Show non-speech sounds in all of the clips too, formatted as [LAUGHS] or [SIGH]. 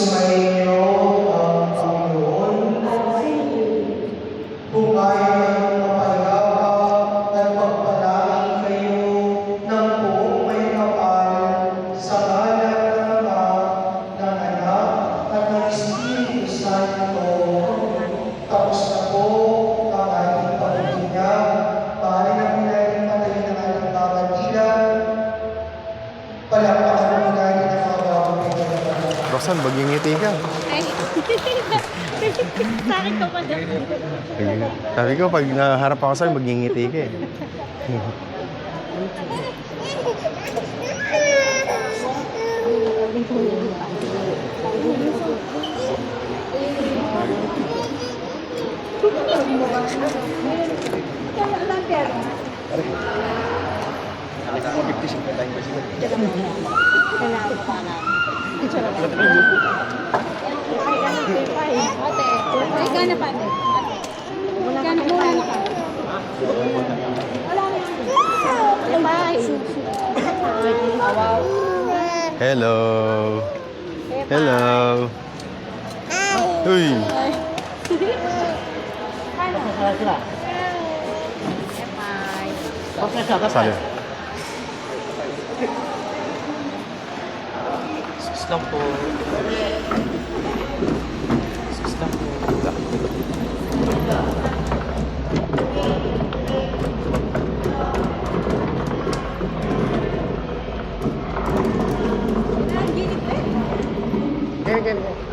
Sumayin niyo ang Panginoon kung ayaw ng kapayapa at pagpalain kayo ng buong may kapal sa ngalan ng Ama, ng Anak, at ng Espiritu Santo. Tapos Rosan, magingiti ka. Ay, [LAUGHS] sa akin ka pa daw. Sabi ko, pag naharap ako sa'yo, magingiti ka eh. Ate, ay gana pa ate. Gana Magkano pa? Magkano mura na ka? Hello. Hello. Uy. Salut. Lang po. Sus lang po.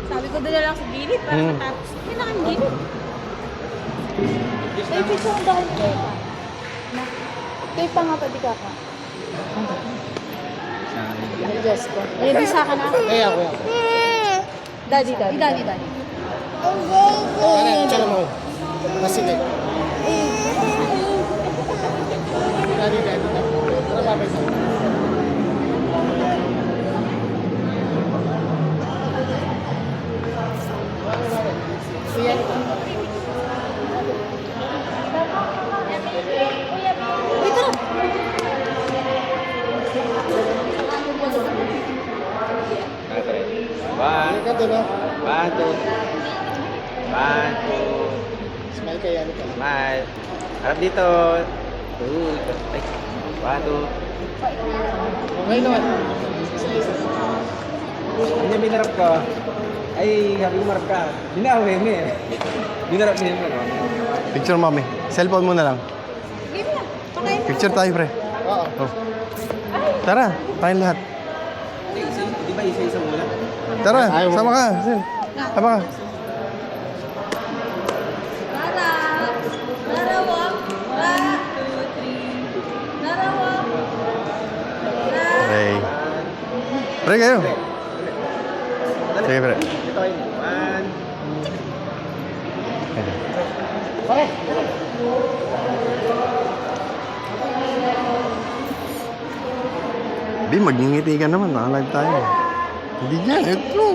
Sabi ko doon na lang sa gilid para Hmm. matapos. Hindi na kang gilid. May picture mo daw kay Kepa. Na, Kepa nga pa di ka pa. Yes ko. Ay, bisa ka na. Eh, ako. Daddy, daddy. Daddy, daddy. Ano, tsaka mo. Masige. Dali, dali, dali. Ano ba ba isa? Wait, tara. One, Ka doon, no? one, two. One, two. Smile kay ano ka. Smile. Harap dito. Two. Ay. One, two. Okay naman. Hindi niya binarap ka. Ay, sabi ko marap ka. Binawi mo eh. Binarap niya mo. no? Picture mami. Cellphone mo na lang. Na. Mo. Picture tayo, pre. Oo. Oh. Tara, tayong lahat. Di, isa- Di ba isa-isa muna? Tara, sama ka. Sama ka. Nara. Pre. Kayo. Sige, pre. Ito ay one. Di, magingiti ka naman. Naka-live tayo. Hindi niya, ito.